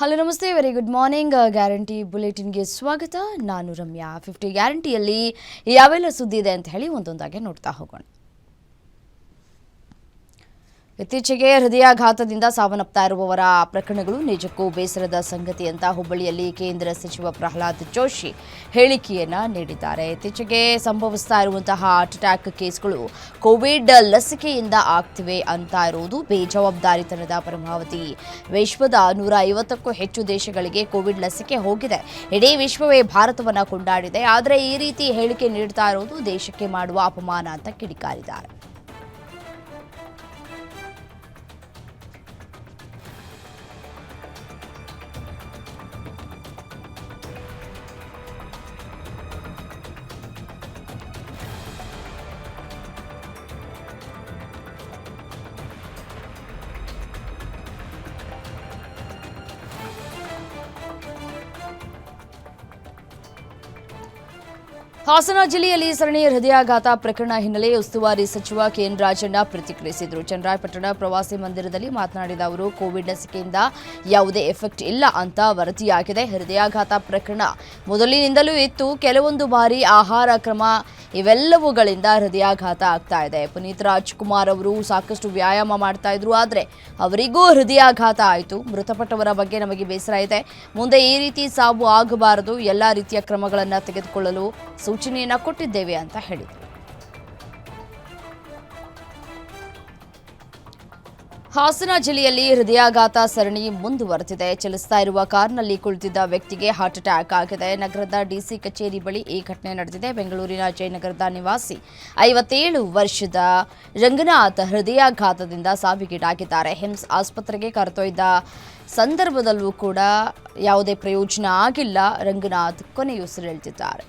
Hello, ನಮಸ್ತೆ. Very good morning guarantee ಬುಲೆಟಿನ್ಗೆ ಸ್ವಾಗತ. ನಾನು ರಮ್ಯಾ. ಫಿಫ್ಟಿ ಗ್ಯಾರಂಟಿಯಲ್ಲಿ ಯಾವೆಲ್ಲ ಸುದ್ದಿ ಇದೆ ಅಂತ ಹೇಳಿ ಒಂದೊಂದಾಗಿ ನೋಡ್ತಾ ಹೋಗೋಣ. ಇತ್ತೀಚೆಗೆ ಹೃದಯಾಘಾತದಿಂದ ಸಾವನ್ನಪ್ತಾ ಇರುವವರ ಪ್ರಕರಣಗಳು ನಿಜಕ್ಕೂ ಬೇಸರದ ಸಂಗತಿ ಅಂತ ಹುಬ್ಬಳ್ಳಿಯಲ್ಲಿ ಕೇಂದ್ರ ಸಚಿವ ಪ್ರಹ್ಲಾದ್ ಜೋಶಿ ಹೇಳಿಕೆಯನ್ನ ನೀಡಿದ್ದಾರೆ. ಇತ್ತೀಚೆಗೆ ಸಂಭವಿಸ್ತಾ ಇರುವಂತಹ ಹಾರ್ಟ್ ಅಟ್ಯಾಕ್ ಕೇಸ್ಗಳು ಕೋವಿಡ್ ಲಸಿಕೆಯಿಂದ ಆಗ್ತಿವೆ ಅಂತ ಇರುವುದು ಬೇಜವಾಬ್ದಾರಿತನದ ಪರಮಾವಧಿ. ವಿಶ್ವದ ನೂರ ಐವತ್ತಕ್ಕೂ ಹೆಚ್ಚು ದೇಶಗಳಿಗೆ ಕೋವಿಡ್ ಲಸಿಕೆ ಹೋಗಿದೆ. ಇಡೀ ವಿಶ್ವವೇ ಭಾರತವನ್ನು ಕೊಂಡಾಡಿದೆ. ಆದರೆ ಈ ರೀತಿ ಹೇಳಿಕೆ ನೀಡ್ತಾ ಇರುವುದು ದೇಶಕ್ಕೆ ಮಾಡುವ ಅಪಮಾನ ಅಂತ ಕಿಡಿಕಾರಿದ್ದಾರೆ. ಹಾಸನ ಜಿಲ್ಲೆಯಲ್ಲಿ ಸರಣಿ ಹೃದಯಾಘಾತ ಪ್ರಕರಣ ಹಿನ್ನೆಲೆ ಉಸ್ತುವಾರಿ ಸಚಿವ ಕೆಎನ್ ರಾಜಣ್ಣ ಪ್ರತಿಕ್ರಿಯಿಸಿದರು. ಚನ್ನರಾಯಪಟ್ಟಣ ಪ್ರವಾಸಿ ಮಂದಿರದಲ್ಲಿ ಮಾತನಾಡಿದ ಅವರು, ಕೋವಿಡ್ ಲಸಿಕೆಯಿಂದ ಯಾವುದೇ ಎಫೆಕ್ಟ್ ಇಲ್ಲ ಅಂತ ವರದಿಯಾಗಿದೆ. ಹೃದಯಾಘಾತ ಪ್ರಕರಣ ಮೊದಲಿನಿಂದಲೂ ಇತ್ತು. ಕೆಲವೊಂದು ಬಾರಿ ಆಹಾರ ಕ್ರಮ ಇವೆಲ್ಲವುಗಳಿಂದ ಹೃದಯಾಘಾತ ಆಗ್ತಾ ಇದೆ. ಪುನೀತ್ ರಾಜ್ಕುಮಾರ್ ಅವರು ಸಾಕಷ್ಟು ವ್ಯಾಯಾಮ ಮಾಡ್ತಾ ಇದ್ರು, ಆದರೆ ಅವರಿಗೂ ಹೃದಯಾಘಾತ ಆಯಿತು. ಮೃತಪಟ್ಟವರ ಬಗ್ಗೆ ನಮಗೆ ಬೇಸರ ಇದೆ. ಮುಂದೆ ಈ ರೀತಿ ಸಾವು ಆಗಬಾರದು. ಎಲ್ಲ ರೀತಿಯ ಕ್ರಮಗಳನ್ನು ತೆಗೆದುಕೊಳ್ಳಲು ಸೂಚನೆಯನ್ನು ಕೊಟ್ಟಿದ್ದೇವೆ ಅಂತ ಹೇಳಿದರು. ಹಾಸನ ಜಿಲ್ಲೆಯಲ್ಲಿ ಹೃದಯಾಘಾತ ಸರಣಿ ಮುಂದುವರೆದಿದೆ. ಚಲಿಸ್ತಾ ಇರುವ ಕಾರ್ನಲ್ಲಿ ಕುಳಿತಿದ್ದ ವ್ಯಕ್ತಿಗೆ ಹಾರ್ಟ್ ಅಟ್ಯಾಕ್ ಆಗಿದೆ. ನಗರದ ಡಿಸಿ ಕಚೇರಿ ಬಳಿ ಈ ಘಟನೆ ನಡೆದಿದೆ. ಬೆಂಗಳೂರಿನ ಜಯನಗರದ ನಿವಾಸಿ ಐವತ್ತೇಳು ವರ್ಷದ ರಂಗನಾಥ್ ಹೃದಯಾಘಾತದಿಂದ ಸಾವಿಗೀಡಾಗಿದ್ದಾರೆ. ಹಿಮ್ಸ್ ಆಸ್ಪತ್ರೆಗೆ ಕರೆದೊಯ್ದ ಸಂದರ್ಭದಲ್ಲೂ ಕೂಡ ಯಾವುದೇ ಪ್ರಯೋಜನ ಆಗಿಲ್ಲ. ರಂಗನಾಥ್ ಕೊನೆಯುಸಿರೆಳೆದಿದ್ದಾರೆ.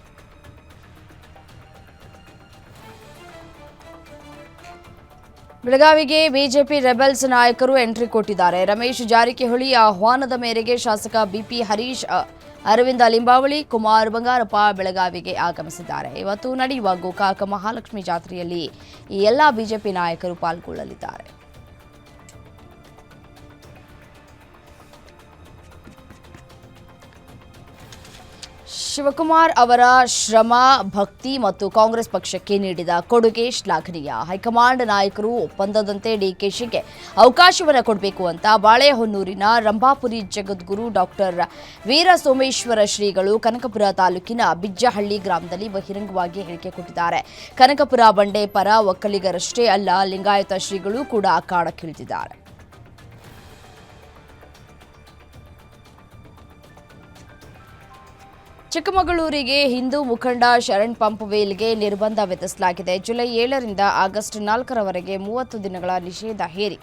ಬೆಳಗಾವಿಗೆ ಬಿಜೆಪಿ ರೆಬೆಲ್ಸ್ ನಾಯಕರು ಎಂಟ್ರಿ ಕೊಟ್ಟಿದ್ದಾರೆ. ರಮೇಶ್ ಜಾರಕಿಹೊಳಿ ಆಹ್ವಾನದ ಮೇರೆಗೆ ಶಾಸಕ ಬಿಪಿ ಹರೀಶ್ ಅರವಿಂದ ಲಿಂಬಾವಳಿ, ಕುಮಾರ್ ಬಂಗಾರಪ್ಪ ಬೆಳಗಾವಿಗೆ ಆಗಮಿಸಿದ್ದಾರೆ. ಇವತ್ತು ನಡೆಯುವ ಗೋಕಾಕ ಮಹಾಲಕ್ಷ್ಮಿ ಜಾತ್ರೆಯಲ್ಲಿ ಈ ಎಲ್ಲ ಬಿಜೆಪಿ ನಾಯಕರು ಪಾಲ್ಗೊಳ್ಳಲಿದ್ದಾರೆ. ಶಿವಕುಮಾರ್ ಅವರ ಶ್ರಮ, ಭಕ್ತಿ ಮತ್ತು ಕಾಂಗ್ರೆಸ್ ಪಕ್ಷಕ್ಕೆ ನೀಡಿದ ಕೊಡುಗೆ ಶ್ಲಾಘನೀಯ. ಹೈಕಮಾಂಡ್ ನಾಯಕರು ಒಪ್ಪಂದದಂತೆ ಡಿಕೆಶಿಗೆ ಅವಕಾಶವನ್ನು ಕೊಡಬೇಕು ಅಂತ ಬಾಳೆಹೊನ್ನೂರಿನ ರಂಭಾಪುರಿ ಜಗದ್ಗುರು ಡಾಕ್ಟರ್ ವೀರ ಸೋಮೇಶ್ವರ ಶ್ರೀಗಳು ಕನಕಪುರ ತಾಲೂಕಿನ ಬಿಜ್ಜಹಳ್ಳಿ ಗ್ರಾಮದಲ್ಲಿ ಬಹಿರಂಗವಾಗಿ ಹೇಳಿಕೆ ಕೊಟ್ಟಿದ್ದಾರೆ. ಕನಕಪುರ ಬಂಡೆ ಪರ ಒಕ್ಕಲಿಗರಷ್ಟೇ ಅಲ್ಲ, ಲಿಂಗಾಯತ ಶ್ರೀಗಳು ಕೂಡ ಅಖಾಡಕ್ಕಿಳಿದಿದ್ದಾರೆ. ಚಿಕ್ಕಮಗಳೂರಿಗೆ ಹಿಂದೂ ಮುಖಂಡ ಶರಣ್ ಪಂಪ್ವೇಲ್ಗೆ ನಿರ್ಬಂಧ ವಿಧಿಸಲಾಗಿದೆ. ಜುಲೈ ಏಳರಿಂದ ಆಗಸ್ಟ್ ನಾಲ್ಕರವರೆಗೆ ಮೂವತ್ತು ದಿನಗಳ ನಿಷೇಧ ಹೇರಿ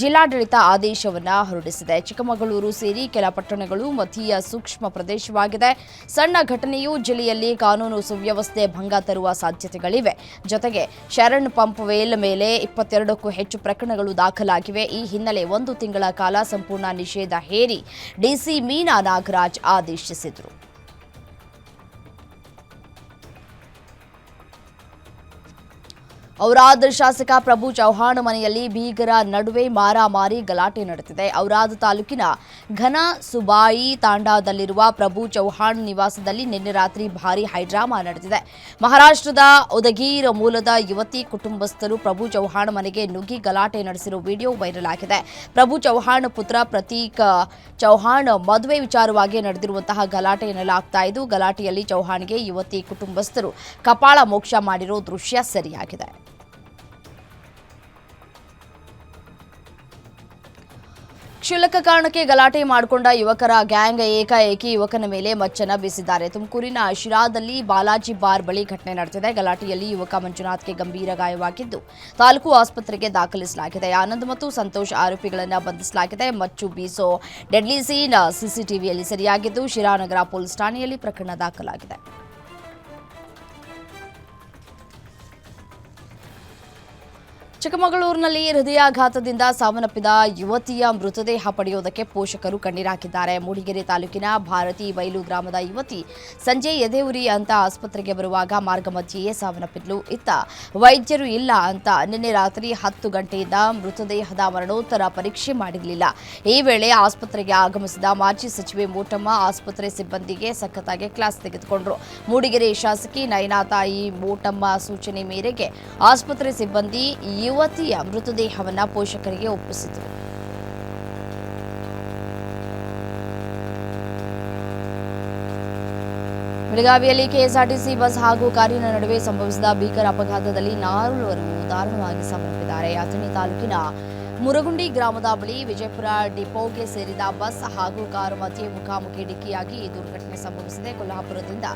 ಜಿಲ್ಲಾಡಳಿತ ಆದೇಶವನ್ನು ಹೊರಡಿಸಿದೆ. ಚಿಕ್ಕಮಗಳೂರು ಸೇರಿ ಕೆಲ ಪಟ್ಟಣಗಳು ಮತೀಯ ಸೂಕ್ಷ್ಮ ಪ್ರದೇಶವಾಗಿದೆ. ಸಣ್ಣ ಘಟನೆಯು ಜಿಲ್ಲೆಯಲ್ಲಿ ಕಾನೂನು ಸುವ್ಯವಸ್ಥೆ ಭಂಗ ತರುವ ಸಾಧ್ಯತೆಗಳಿವೆ. ಜೊತೆಗೆ ಶರಣ್ ಪಂಪ್ವೇಲ್ ಮೇಲೆ ಇಪ್ಪತ್ತೆರಡಕ್ಕೂ ಹೆಚ್ಚು ಪ್ರಕರಣಗಳು ದಾಖಲಾಗಿವೆ. ಈ ಹಿನ್ನೆಲೆ ಒಂದು ತಿಂಗಳ ಕಾಲ ಸಂಪೂರ್ಣ ನಿಷೇಧ ಹೇರಿ ಡಿಸಿ ಮೀನಾ ನಾಗರಾಜ್ ಆದೇಶಿಸಿದರು. ಔರಾದ್ ಶಾಸಕ ಪ್ರಭು ಚೌಹಾಣ್ ಮನೆಯಲ್ಲಿ ಬೀಗರ ನಡುವೆ ಮಾರಾಮಾರಿ ಗಲಾಟೆ ನಡೆದಿದೆ. ಔರಾದ್ ತಾಲೂಕಿನ ಘನ ಸುಬಾಯಿ ತಾಂಡಾದಲ್ಲಿರುವ ಪ್ರಭು ಚೌಹಾಣ್ ನಿವಾಸದಲ್ಲಿ ನಿನ್ನೆ ರಾತ್ರಿ ಭಾರೀ ಹೈಡ್ರಾಮಾ ನಡೆದಿದೆ. ಮಹಾರಾಷ್ಟ್ರದ ಉದಗೀರ್ ಮೂಲದ ಯುವತಿ ಕುಟುಂಬಸ್ಥರು ಪ್ರಭು ಚೌಹಾಣ್ ಮನೆಗೆ ನುಗ್ಗಿ ಗಲಾಟೆ ನಡೆಸಿರುವ ವಿಡಿಯೋ ವೈರಲ್ ಆಗಿದೆ. ಪ್ರಭು ಚೌಹಾಣ್ ಪುತ್ರ ಪ್ರತೀಕ್ ಚೌಹಾಣ್ ಮದುವೆ ವಿಚಾರವಾಗಿ ನಡೆದಿರುವಂತಹ ಗಲಾಟೆ ಎನ್ನಲಾಗ್ತಾ ಇದ್ದು, ಗಲಾಟೆಯಲ್ಲಿ ಚೌಹಾಣ್ಗೆ ಯುವತಿ ಕುಟುಂಬಸ್ಥರು ಕಪಾಳ ಮೋಕ್ಷ ಮಾಡಿರೋ ದೃಶ್ಯ ಸರಿಯಾಗಿದೆ. ಕ್ಷುಲ್ಲಕ ಕಾರಣಕ್ಕೆ ಗಲಾಟೆ ಮಾಡಿಕೊಂಡ ಯುವಕರ ಗ್ಯಾಂಗ್ ಏಕಾಏಕಿ ಯುವಕನ ಮೇಲೆ ಮಚ್ಚನ ಬೀಸಿದ್ದಾರೆ. ತುಮಕೂರಿನ ಶಿರಾದಲ್ಲಿ ಬಾಲಾಜಿ ಬಾರ್ ಬಳಿ ಘಟನೆ ನಡೆದಿದೆ. ಗಲಾಟೆಯಲ್ಲಿ ಯುವಕ ಮಂಜುನಾಥ್ಗೆ ಗಂಭೀರ ಗಾಯವಾಗಿದ್ದು, ತಾಲೂಕು ಆಸ್ಪತ್ರೆಗೆ ದಾಖಲಿಸಲಾಗಿದೆ. ಆನಂದ್ ಮತ್ತು ಸಂತೋಷ್ ಆರೋಪಿಗಳನ್ನು ಬಂಧಿಸಲಾಗಿದೆ. ಮಚ್ಚು ಬೀಸೋ ಡೆಡ್ಲಿ ಸೀನ್ ಸಿಸಿಟಿವಿಯಲ್ಲಿ ಸರಿಯಾಗಿದ್ದು, ಶಿರಾನಗರ ಪೊಲೀಸ್ ಠಾಣೆಯಲ್ಲಿ ಪ್ರಕರಣ ದಾಖಲಾಗಿದೆ. ಚಿಕ್ಕಮಗಳೂರಿನಲ್ಲಿ ಹೃದಯಾಘಾತದಿಂದ ಸಾವನ್ನಪ್ಪಿದ ಯುವತಿಯ ಮೃತದೇಹ ಪಡೆಯುವುದಕ್ಕೆ ಪೋಷಕರು ಕಣ್ಣೀರಾಕಿದ್ದಾರೆ ಮೂಡಿಗೆರೆ ತಾಲೂಕಿನ ಭಾರತಿ ಬೈಲು ಗ್ರಾಮದ ಯುವತಿ ಸಂಜೆ ಎದೆಯುರಿ ಅಂತ ಆಸ್ಪತ್ರೆಗೆ ಬರುವಾಗ ಮಾರ್ಗ ಮಧ್ಯೆಯೇ ಸಾವನ್ನಪ್ಪಿದ್ಲು. ಇತ್ತ ವೈದ್ಯರು ಇಲ್ಲ ಅಂತ ನಿನ್ನೆ ರಾತ್ರಿ ಹತ್ತು ಗಂಟೆಯಿಂದ ಮೃತದೇಹದ ಮರಣೋತ್ತರ ಪರೀಕ್ಷೆ ಮಾಡಿರಲಿಲ್ಲ. ಈ ವೇಳೆ ಆಸ್ಪತ್ರೆಗೆ ಆಗಮಿಸಿದ ಮಾಜಿ ಸಚಿವೆ ಮೋಟಮ್ಮ ಆಸ್ಪತ್ರೆ ಸಿಬ್ಬಂದಿಗೆ ಸಖತ್ತಾಗಿ ಕ್ಲಾಸ್ ತೆಗೆದುಕೊಂಡ್ರು. ಮೂಡಿಗೆರೆ ಶಾಸಕಿ ನಯನಾ ತಾಯಿ ಮೋಟಮ್ಮ ಸೂಚನೆ ಮೇರೆಗೆ ಆಸ್ಪತ್ರೆ ಸಿಬ್ಬಂದಿ ಯುವತಿಯ ಮೃತದೇಹವನ್ನು ಪೋಷಕರಿಗೆ ಒಪ್ಪಿಸಿದರು. ಬೆಳಗಾವಿಯಲ್ಲಿ ಕೆಎಸ್ಆರ್ಟಿಸಿ ಬಸ್ ಹಾಗೂ ಕಾರಿನ ನಡುವೆ ಸಂಭವಿಸಿದ ಭೀಕರ ಅಪಘಾತದಲ್ಲಿ ನಾಲ್ವರು ದಾರುಣವಾಗಿ ಸಾವನ್ನಪ್ಪಿದ್ದಾರೆ. ಅಥಣಿ ತಾಲೂಕಿನ ಮುರಗುಂಡಿ ಗ್ರಾಮದ ಬಳಿ ವಿಜಯಪುರ ಡಿಪೋಗೆ ಸೇರಿದ ಬಸ್ ಹಾಗೂ ಕಾರು ಮಧ್ಯೆ ಮುಖಾಮುಖಿ ಡಿಕ್ಕಿಯಾಗಿ ಈ ದುರ್ಘಟನೆ ಸಂಭವಿಸಿದೆ. ಕೊಲ್ಹಾಪುರದಿಂದ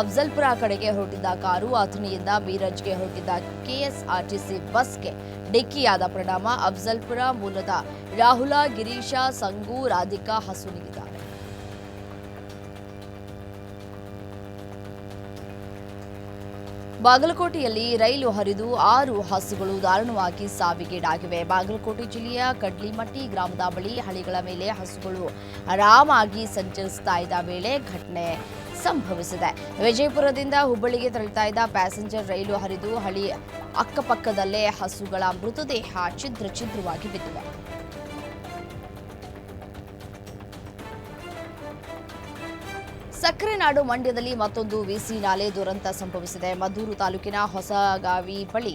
ಅಫ್ಜಲ್ಪುರ ಕಡೆಗೆ ಹೊರಟಿದ್ದ ಕಾರು ಅಥಣಿಯಿಂದ ಬೀರಜ್ಗೆ ಹೊರಟಿದ್ದ ಕೆಎಸ್ಆರ್ಟಿಸಿ ಬಸ್ಗೆ ಡಿಕ್ಕಿಯಾದ ಪರಿಣಾಮ. ಅಫ್ಜಲ್ಪುರ ಮೂಲದ ರಾಹುಲ, ಗಿರೀಶ, ಸಂಗು, ರಾಧಿಕಾ ಹಸುನಿಗಿದ್ದಾರೆ ಬಾಗಲಕೋಟೆಯಲ್ಲಿ ರೈಲು ಹರಿದು ಆರು ಹಸುಗಳು ದಾರುಣವಾಗಿ ಸಾವಿಗೀಡಾಗಿವೆ. ಬಾಗಲಕೋಟೆ ಜಿಲ್ಲೆಯ ಕಡ್ಲಿಮಟ್ಟಿ ಗ್ರಾಮದ ಬಳಿ ಹಳಿಗಳ ಮೇಲೆ ಹಸುಗಳು ಆರಾಮಾಗಿ ಸಂಚರಿಸ್ತಾ ಇದ್ದ ವೇಳೆ ಘಟನೆ ಸಂಭವಿಸಿದೆ. ವಿಜಯಪುರದಿಂದ ಹುಬ್ಬಳ್ಳಿಗೆ ತೆರಳುತ್ತಾ ಇದ್ದ ಪ್ಯಾಸೆಂಜರ್ ರೈಲು ಹರಿದು ಹಳಿ ಅಕ್ಕಪಕ್ಕದಲ್ಲೇ ಹಸುಗಳ ಮೃತದೇಹ ಛಿದ್ರ ಛಿದ್ರವಾಗಿ ಬಿದ್ದಿವೆ ಸಕ್ಕರೆ ನಾಡು ಮಂಡ್ಯದಲ್ಲಿ ಮತ್ತೊಂದು ವಿಸಿ ನಾಲೆ ದುರಂತ ಸಂಭವಿಸಿದೆ. ಮದ್ದೂರು ತಾಲೂಕಿನ ಹೊಸಗಾವಿ ಬಳಿ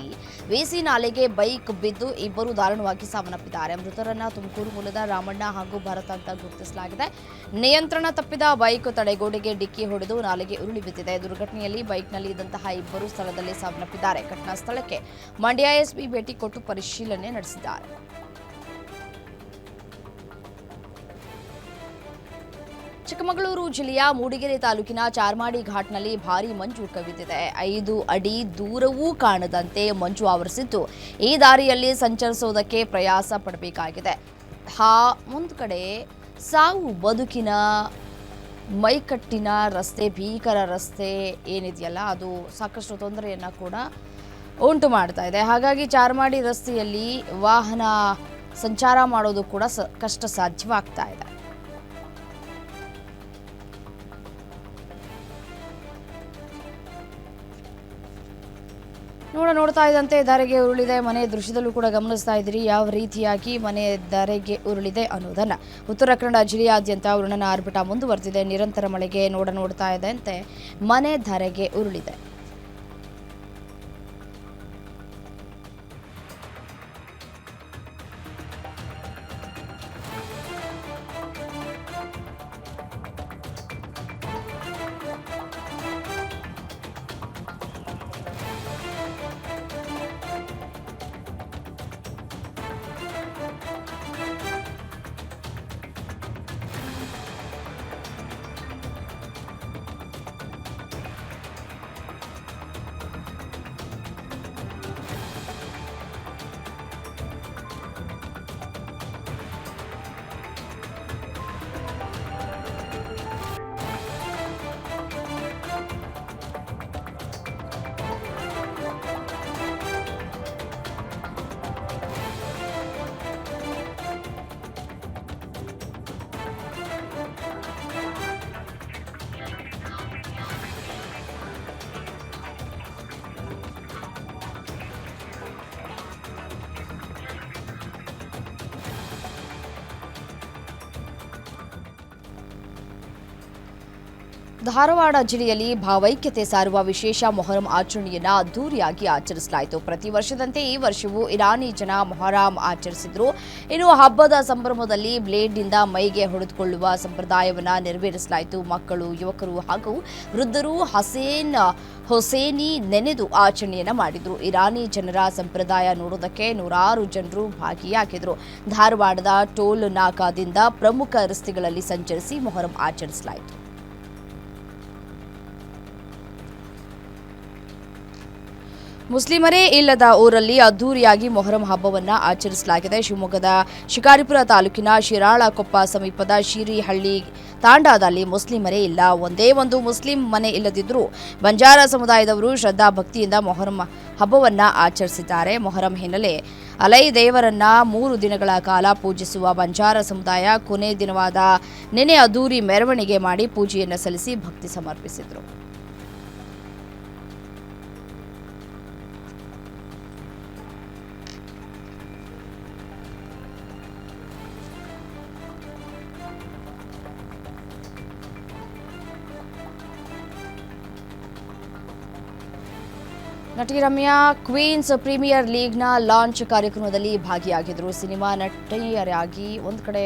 ವಿಸಿ ನಾಲೆಗೆ ಬೈಕ್ ಬಿದ್ದು ಇಬ್ಬರು ದಾರುಣವಾಗಿ ಸಾವನ್ನಪ್ಪಿದ್ದಾರೆ. ಮೃತರನ್ನ ತುಮಕೂರು ಮೂಲದ ರಾಮಣ್ಣ ಹಾಗೂ ಭರತ್ ಅಂತ ಗುರುತಿಸಲಾಗಿದೆ. ನಿಯಂತ್ರಣ ತಪ್ಪಿದ ಬೈಕ್ ತಡೆಗೋಡೆಗೆ ಡಿಕ್ಕಿ ಹೊಡೆದು ನಾಲೆಗೆ ಉರುಳಿ ಬಿದ್ದಿದೆ. ದುರ್ಘಟನೆಯಲ್ಲಿ ಬೈಕ್ನಲ್ಲಿ ಇದ್ದಂತಹ ಇಬ್ಬರು ಸ್ಥಳದಲ್ಲಿ ಸಾವನ್ನಪ್ಪಿದ್ದಾರೆ. ಘಟನಾ ಸ್ಥಳಕ್ಕೆ ಮಂಡ್ಯ ಎಸ್ಪಿ ಭೇಟಿ ಕೊಟ್ಟು ಪರಿಶೀಲನೆ ನಡೆಸಿದ್ದಾರೆ. ಚಿಕ್ಕಮಗಳೂರು ಜಿಲ್ಲೆಯ ಮೂಡಿಗೆರೆ ತಾಲೂಕಿನ ಚಾರ್ಮಾಡಿ ಘಾಟ್ನಲ್ಲಿ ಭಾರಿ ಮಂಜು ಕವಿದಿದೆ. ಐದು ಅಡಿ ದೂರವೂ ಕಾಣದಂತೆ ಮಂಜು ಆವರಿಸಿದ್ದು ಈ ದಾರಿಯಲ್ಲಿ ಸಂಚರಿಸುವುದಕ್ಕೆ ಪ್ರಯಾಸ ಪಡಬೇಕಾಗಿದೆ. ಹಾ ಒಂದು ಕಡೆ ಸಾವು ಬದುಕಿನ ಮೈಕಟ್ಟಿನ ರಸ್ತೆ, ಭೀಕರ ರಸ್ತೆ ಏನಿದೆಯಲ್ಲ, ಅದು ಸಾಕಷ್ಟು ತೊಂದರೆಯನ್ನು ಕೂಡ ಉಂಟು ಮಾಡ್ತಾ ಇದೆ. ಹಾಗಾಗಿ ಚಾರ್ಮಾಡಿ ರಸ್ತೆಯಲ್ಲಿ ವಾಹನ ಸಂಚಾರ ಮಾಡೋದು ಕೂಡ ಸ ಕಷ್ಟ ಸಾಧ್ಯವಾಗ್ತಾ ಇದೆ. ನೋಡ ನೋಡ್ತಾ ಇದ್ದಂತೆ ಧರೆಗೆ ಉರುಳಿದೆ, ಮನೆ ದೃಶ್ಯದಲ್ಲೂ ಕೂಡ ಗಮನಿಸ್ತಾ ಇದ್ದೀರಿ. ಯಾವ ರೀತಿಯಾಗಿ ಮನೆ ಧರೆಗೆ ಉರುಳಿದೆ ಅನ್ನೋದನ್ನ. ಉತ್ತರ ಕನ್ನಡ ಜಿಲ್ಲೆಯಾದ್ಯಂತ ವೃಣನ ಆರ್ಭಟ ಮುಂದುವರೆದಿದೆ. ನಿರಂತರ ಮಳೆಗೆ ನೋಡ ನೋಡ್ತಾ ಇದ್ದಂತೆ ಮನೆ ಧಾರೆಗೆ ಉರುಳಿದೆ. ಧಾರವಾಡ ಜಿಲ್ಲೆಯಲ್ಲಿ ಭಾವೈಕ್ಯತೆ ಸಾರುವ ವಿಶೇಷ ಮೊಹರಂ ಆಚರಣೆಯನ್ನ ಅದ್ದೂರಿಯಾಗಿ ಆಚರಿಸಲಾಯಿತು. ಪ್ರತಿ ವರ್ಷದಂತೆ ಈ ವರ್ಷವೂ ಇರಾನಿ ಜನ ಮೊಹರಾಂ ಆಚರಿಸಿದ್ರು. ಇನ್ನು ಹಬ್ಬದ ಸಂಭ್ರಮದಲ್ಲಿ ಬ್ಲೇಡ್ನಿಂದ ಮೈಗೆ ಹೊಡೆದುಕೊಳ್ಳುವ ಸಂಪ್ರದಾಯವನ್ನ ನೆರವೇರಿಸಲಾಯಿತು. ಮಕ್ಕಳು, ಯುವಕರು ಹಾಗೂ ವೃದ್ಧರು ಹಸೇನ್, ಹೊಸೇನಿ ನೆನೆದು ಆಚರಣೆಯನ್ನ ಮಾಡಿದ್ರು. ಇರಾನಿ ಜನರ ಸಂಪ್ರದಾಯ ನೋಡೋದಕ್ಕೆ ನೂರಾರು ಜನರು ಭಾಗಿಯಾಗಿದ್ರು. ಧಾರವಾಡದ ಟೋಲ್ ನಾಕಾದಿಂದ ಪ್ರಮುಖ ರಸ್ತೆಗಳಲ್ಲಿ ಸಂಚರಿಸಿ ಮೊಹರಂ ಆಚರಿಸಲಾಯಿತು. ಮುಸ್ಲಿಮರೇ ಇಲ್ಲದ ಊರಲ್ಲಿ ಅದ್ದೂರಿಯಾಗಿ ಮೊಹರಂ ಹಬ್ಬವನ್ನು ಆಚರಿಸಲಾಗಿದೆ. ಶಿವಮೊಗ್ಗದ ಶಿಕಾರಿಪುರ ತಾಲೂಕಿನ ಶಿರಾಳಕೊಪ್ಪ ಸಮೀಪದ ಶಿರಿಹಳ್ಳಿ ತಾಂಡಾದಲ್ಲಿ ಮುಸ್ಲಿಮರೇ ಇಲ್ಲ. ಒಂದೇ ಒಂದು ಮುಸ್ಲಿಂ ಮನೆ ಇಲ್ಲದಿದ್ದರೂ ಬಂಜಾರ ಸಮುದಾಯದವರು ಶ್ರದ್ಧಾ ಭಕ್ತಿಯಿಂದ ಮೊಹರಂ ಹಬ್ಬವನ್ನು ಆಚರಿಸಿದ್ದಾರೆ. ಮೊಹರಂ ಹಿನ್ನೆಲೆ ಅಲೈ ದೇವರನ್ನ ಮೂರು ದಿನಗಳ ಕಾಲ ಪೂಜಿಸುವ ಬಂಜಾರ ಸಮುದಾಯ ಕೊನೆ ದಿನವಾದ ನೆನೆ ಅದ್ದೂರಿ ಮೆರವಣಿಗೆ ಮಾಡಿ ಪೂಜೆಯನ್ನು ಸಲ್ಲಿಸಿ ಭಕ್ತಿ ಸಮರ್ಪಿಸಿದರು. ನಟಿ ರಮ್ಯಾ ಕ್ವೀನ್ಸ್ ಪ್ರೀಮಿಯರ್ ಲೀಗ್ನ ಲಾಂಚ್ ಕಾರ್ಯಕ್ರಮದಲ್ಲಿ ಭಾಗಿಯಾಗಿದ್ದರು. ಸಿನಿಮಾ ನಟಿಯರಾಗಿ ಒಂದು ಕಡೆ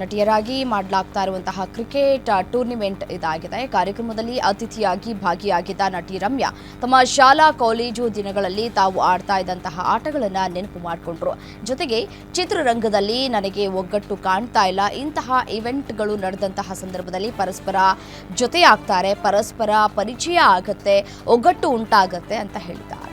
ನಟಿಯರಾಗಿ ಮಾಡಲಾಗ್ತಾ ಇರುವಂತಹ ಕ್ರಿಕೆಟ್ ಟೂರ್ನಿಮೆಂಟ್ ಇದಾಗಿದೆ. ಕಾರ್ಯಕ್ರಮದಲ್ಲಿ ಅತಿಥಿಯಾಗಿ ಭಾಗಿಯಾಗಿದ್ದ ನಟಿ ರಮ್ಯಾ ತಮ್ಮ ಶಾಲಾ, ಕಾಲೇಜು ದಿನಗಳಲ್ಲಿ ತಾವು ಆಡ್ತಾ ಇದ್ದಂತಹ ಆಟಗಳನ್ನು ನೆನಪು ಮಾಡಿಕೊಂಡ್ರು. ಜೊತೆಗೆ ಚಿತ್ರರಂಗದಲ್ಲಿ ನನಗೆ ಒಗ್ಗಟ್ಟು ಕಾಣ್ತಾ ಇಲ್ಲ. ಇಂತಹ ಇವೆಂಟ್ಗಳು ನಡೆದಂತಹ ಸಂದರ್ಭದಲ್ಲಿ ಪರಸ್ಪರ ಜೊತೆಯಾಗ್ತಾರೆ, ಪರಸ್ಪರ ಪರಿಚಯ ಆಗುತ್ತೆ, ಒಗ್ಗಟ್ಟು ಉಂಟಾಗತ್ತೆ ಅಂತ ಹೇಳಿದ್ದಾರೆ.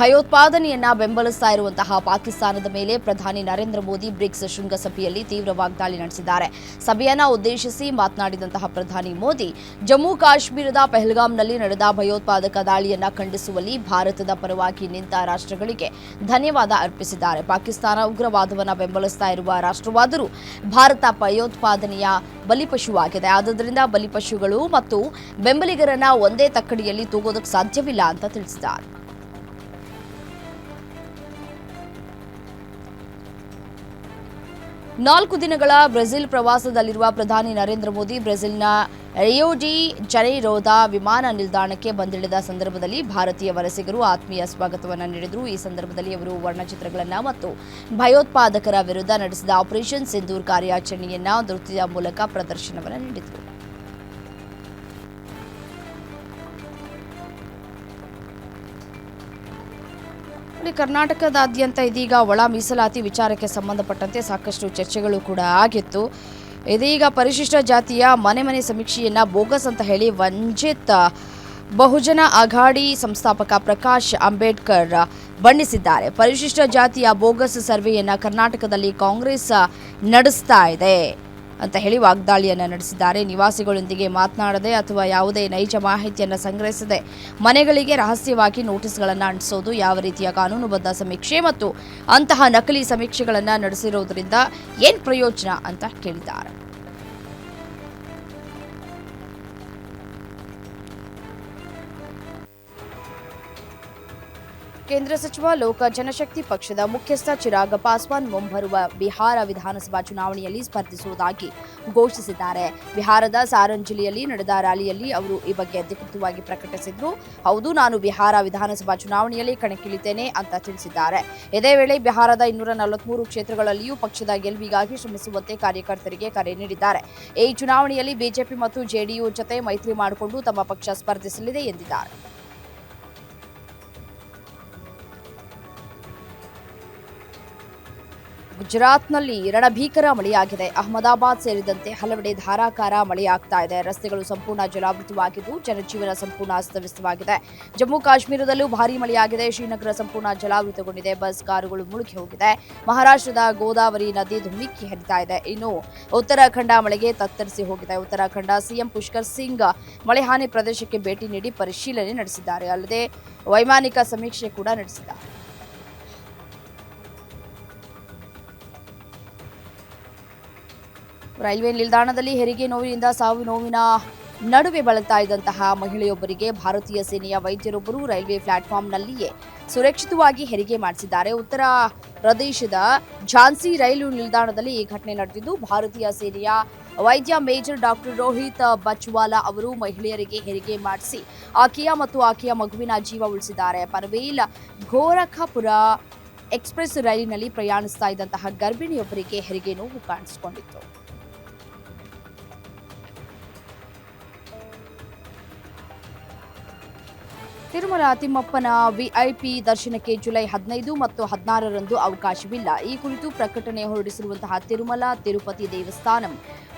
ಭಯೋತ್ಪಾದನೆಯನ್ನ ಬೆಂಬಲಿಸ್ತಾ ಇರುವಂತಹ ಪಾಕಿಸ್ತಾನದ ಮೇಲೆ ಪ್ರಧಾನಿ ನರೇಂದ್ರ ಮೋದಿ ಬ್ರಿಕ್ಸ್ ಶೃಂಗಸಭೆಯಲ್ಲಿ ತೀವ್ರ ವಾಗ್ದಾಳಿ ನಡೆಸಿದ್ದಾರೆ. ಸಭೆಯನ್ನ ಉದ್ದೇಶಿಸಿ ಮಾತನಾಡಿದಂತಹ ಪ್ರಧಾನಿ ಮೋದಿ, ಜಮ್ಮು ಕಾಶ್ಮೀರದ ಪೆಹಲ್ಗಾಂನಲ್ಲಿ ನಡೆದ ಭಯೋತ್ಪಾದಕ ದಾಳಿಯನ್ನ ಖಂಡಿಸುವಲ್ಲಿ ಭಾರತದ ಪರವಾಗಿ ನಿಂತ ರಾಷ್ಟ್ರಗಳಿಗೆ ಧನ್ಯವಾದ ಅರ್ಪಿಸಿದ್ದಾರೆ. ಪಾಕಿಸ್ತಾನ ಉಗ್ರವಾದವನ್ನ ಬೆಂಬಲಿಸ್ತಾ ಇರುವ ರಾಷ್ಟ್ರವಾದರೂ ಭಾರತ ಭಯೋತ್ಪಾದನೆಯ ಬಲಿಪಶುವಾಗಿದೆ. ಆದ್ದರಿಂದ ಬಲಿಪಶುಗಳು ಮತ್ತು ಬೆಂಬಲಿಗರನ್ನ ಒಂದೇ ತಕ್ಕಡಿಯಲ್ಲಿ ತೂಗೋದಕ್ಕೆ ಸಾಧ್ಯವಿಲ್ಲ ಅಂತ ತಿಳಿಸಿದ್ದಾರೆ. ನಾಲ್ಕು ದಿನಗಳ ಬ್ರೆಜಿಲ್ ಪ್ರವಾಸದಲ್ಲಿರುವ ಪ್ರಧಾನಿ ನರೇಂದ್ರ ಮೋದಿ ಬ್ರೆಜಿಲ್ನ ರಿಯೋಡಿ ಜನೈರೋದ ವಿಮಾನ ನಿಲ್ದಾಣಕ್ಕೆ ಬಂದಿಳಿದ ಸಂದರ್ಭದಲ್ಲಿ ಭಾರತೀಯ ವಲಸಿಗರು ಆತ್ಮೀಯ ಸ್ವಾಗತವನ್ನು ನೀಡಿದರು. ಈ ಸಂದರ್ಭದಲ್ಲಿ ಅವರು ವರ್ಣಚಿತ್ರಗಳನ್ನು ಮತ್ತು ಭಯೋತ್ಪಾದಕರ ವಿರುದ್ಧ ನಡೆಸಿದ ಆಪರೇಷನ್ ಸಿಂಧೂರ್ ಕಾರ್ಯಾಚರಣೆಯನ್ನು ನೃತ್ಯದ ಮೂಲಕ ಪ್ರದರ್ಶನವನ್ನು ನೀಡಿದರು. ಕರ್ನಾಟಕದಾದ್ಯಂತ ಇದೀಗ ಒಳ ಮೀಸಲಾತಿ ವಿಚಾರಕ್ಕೆ ಸಂಬಂಧಪಟ್ಟಂತೆ ಸಾಕಷ್ಟು ಚರ್ಚೆಗಳು ಕೂಡ ಆಗಿತ್ತು. ಇದೀಗ ಪರಿಶಿಷ್ಟ ಜಾತಿಯ ಮನೆ ಮನೆ ಸಮೀಕ್ಷೆಯನ್ನ ಬೋಗಸ್ ಅಂತ ಹೇಳಿ ವಂಚಿತ್ ಬಹುಜನ ಅಘಾಡಿ ಸಂಸ್ಥಾಪಕ ಪ್ರಕಾಶ್ ಅಂಬೇಡ್ಕರ್ ಬಣ್ಣಿಸಿದ್ದಾರೆ. ಪರಿಶಿಷ್ಟ ಜಾತಿಯ ಬೋಗಸ್ ಸರ್ವೆಯನ್ನು ಕರ್ನಾಟಕದಲ್ಲಿ ಕಾಂಗ್ರೆಸ್ ನಡೆಸ್ತಾ ಇದೆ. ಅಂತ ಹೇಳಿ ವಾಗ್ದಾಳಿಯನ್ನು ನಡೆಸಿದ್ದಾರೆ. ನಿವಾಸಿಗಳೊಂದಿಗೆ ಮಾತನಾಡದೆ ಅಥವಾ ಯಾವುದೇ ನೈಜ ಮಾಹಿತಿಯನ್ನು ಸಂಗ್ರಹಿಸದೆ ಮನೆಗಳಿಗೆ ರಹಸ್ಯವಾಗಿ ನೋಟಿಸ್ಗಳನ್ನು ಅಂಟಿಸೋದು ಯಾವ ರೀತಿಯ ಕಾನೂನುಬದ್ಧ ಸಮೀಕ್ಷೆ ಮತ್ತು ಅಂತಹ ನಕಲಿ ಸಮೀಕ್ಷೆಗಳನ್ನು ನಡೆಸಿರೋದ್ರಿಂದ ಏನು ಪ್ರಯೋಜನ ಅಂತ ಕೇಳಿದ್ದಾರೆ. ಕೇಂದ್ರ ಸಚಿವ, ಲೋಕ ಜನಶಕ್ತಿ ಪಕ್ಷದ ಮುಖ್ಯಸ್ಥ ಚಿರಾಗ್ ಪಾಸ್ವಾನ್ ಮುಂಬರುವ ಬಿಹಾರ ವಿಧಾನಸಭಾ ಚುನಾವಣೆಯಲ್ಲಿ ಸ್ಪರ್ಧಿಸುವುದಾಗಿ ಘೋಷಿಸಿದ್ದಾರೆ. ಬಿಹಾರದ ಸಾರನ್ ಜಿಲ್ಲೆಯಲ್ಲಿ ನಡೆದ ರ್ಯಾಲಿಯಲ್ಲಿ ಅವರು ಈ ಬಗ್ಗೆ ಅಧಿಕೃತವಾಗಿ ಪ್ರಕಟಿಸಿದ್ರು. ಹೌದು, ನಾನು ಬಿಹಾರ ವಿಧಾನಸಭಾ ಚುನಾವಣೆಯಲ್ಲಿ ಕಣಕ್ಕಿಳಿತೇನೆ ಅಂತ ತಿಳಿಸಿದ್ದಾರೆ. ಇದೇ ವೇಳೆ ಬಿಹಾರದ ಇನ್ನೂರ ನಲವತ್ಮೂರು ಕ್ಷೇತ್ರಗಳಲ್ಲಿಯೂ ಪಕ್ಷದ ಗೆಲುವಿಗಾಗಿ ಶ್ರಮಿಸುವಂತೆ ಕಾರ್ಯಕರ್ತರಿಗೆ ಕರೆ ನೀಡಿದ್ದಾರೆ. ಈ ಚುನಾವಣೆಯಲ್ಲಿ ಬಿಜೆಪಿ ಮತ್ತು ಜೆಡಿಯು ಜೊತೆ ಮೈತ್ರಿ ಮಾಡಿಕೊಂಡು ತಮ್ಮ ಪಕ್ಷ ಸ್ಪರ್ಧಿಸಲಿದೆ ಎಂದಿದ್ದಾರೆ. ಗುಜರಾತ್ನಲ್ಲಿ ರಣಭೀಕರ ಮಳೆಯಾಗಿದೆ. ಅಹಮದಾಬಾದ್ ಸೇರಿದಂತೆ ಹಲವೆಡೆ ಧಾರಾಕಾರ ಮಳೆಯಾಗ್ತಾ ಇದೆ. ರಸ್ತೆಗಳು ಸಂಪೂರ್ಣ ಜಲಾವೃತವಾಗಿದ್ದು, ಜನಜೀವನ ಸಂಪೂರ್ಣ ಅಸ್ತವ್ಯಸ್ತವಾಗಿದೆ. ಜಮ್ಮು ಕಾಶ್ಮೀರದಲ್ಲೂ ಭಾರೀ ಮಳೆಯಾಗಿದೆ. ಶ್ರೀನಗರ ಸಂಪೂರ್ಣ ಜಲಾವೃತಗೊಂಡಿದೆ. ಬಸ್, ಕಾರುಗಳು ಮುಳುಗಿ ಹೋಗಿದೆ. ಮಹಾರಾಷ್ಟ್ರದ ಗೋದಾವರಿ ನದಿ ಧುಮ್ಮಿಕ್ಕಿ ಹರಿತಾ ಇದೆ. ಇನ್ನು ಉತ್ತರಾಖಂಡ ಮಳೆಗೆ ತತ್ತರಿಸಿ ಹೋಗಿದೆ. ಉತ್ತರಾಖಂಡ ಸಿಎಂ ಪುಷ್ಕರ್ ಸಿಂಗ್ ಮಳೆ ಹಾನಿ ಪ್ರದೇಶಕ್ಕೆ ಭೇಟಿ ನೀಡಿ ಪರಿಶೀಲನೆ ನಡೆಸಿದ್ದಾರೆ. ಅಲ್ಲದೆ ವೈಮಾನಿಕ ಸಮೀಕ್ಷೆ ಕೂಡ ನಡೆಸಿದ್ದಾರೆ. ರೈಲ್ವೆ ನಿಲ್ದಾಣದಲ್ಲಿ ಹೆರಿಗೆ ನೋವಿನಿಂದ ಸಾವು ನೋವಿನ ನಡುವೆ ಬಳಲ್ತಾ ಇದ್ದಂತಹ ಮಹಿಳೆಯೊಬ್ಬರಿಗೆ ಭಾರತೀಯ ಸೇನೆಯ ವೈದ್ಯರೊಬ್ಬರು ರೈಲ್ವೆ ಪ್ಲಾಟ್ಫಾರ್ಮ್ನಲ್ಲಿಯೇ ಸುರಕ್ಷಿತವಾಗಿ ಹೆರಿಗೆ ಮಾಡಿಸಿದ್ದಾರೆ. ಉತ್ತರ ಪ್ರದೇಶದ ಝಾನ್ಸಿ ರೈಲು ನಿಲ್ದಾಣದಲ್ಲಿ ಈ ಘಟನೆ ನಡೆದಿದ್ದು, ಭಾರತೀಯ ಸೇನೆಯ ವೈದ್ಯ ಮೇಜರ್ ಡಾಕ್ಟರ್ ರೋಹಿತ್ ಬಚ್ವಾಲಾ ಅವರು ಮಹಿಳೆಯರಿಗೆ ಹೆರಿಗೆ ಮಾಡಿಸಿ ಆಕೆಯ ಮತ್ತು ಆಕೆಯ ಮಗುವಿನ ಜೀವ ಉಳಿಸಿದ್ದಾರೆ. ಪರ್ವೇಲ್ ಗೋರಖಪುರ ಎಕ್ಸ್ಪ್ರೆಸ್ ರೈಲಿನಲ್ಲಿ ಪ್ರಯಾಣಿಸ್ತಾ ಇದ್ದಂತಹ ಗರ್ಭಿಣಿಯೊಬ್ಬರಿಗೆ ಹೆರಿಗೆ ನೋವು ಕಾಣಿಸಿಕೊಂಡಿತ್ತು. ತಿರುಮಲ ತಿಮ್ಮಪ್ಪನ ವಿಐಪಿ ದರ್ಶನಕ್ಕೆ ಜುಲೈ ಹದಿನೈದು ಮತ್ತು ಹದಿನಾರರಂದು ಅವಕಾಶವಿಲ್ಲ. ಈ ಕುರಿತು ಪ್ರಕಟಣೆ ಹೊರಡಿಸಿರುವಂತಹ ತಿರುಮಲ, ತಿರುಪತಿ ದೇವಸ್ಥಾನಂ,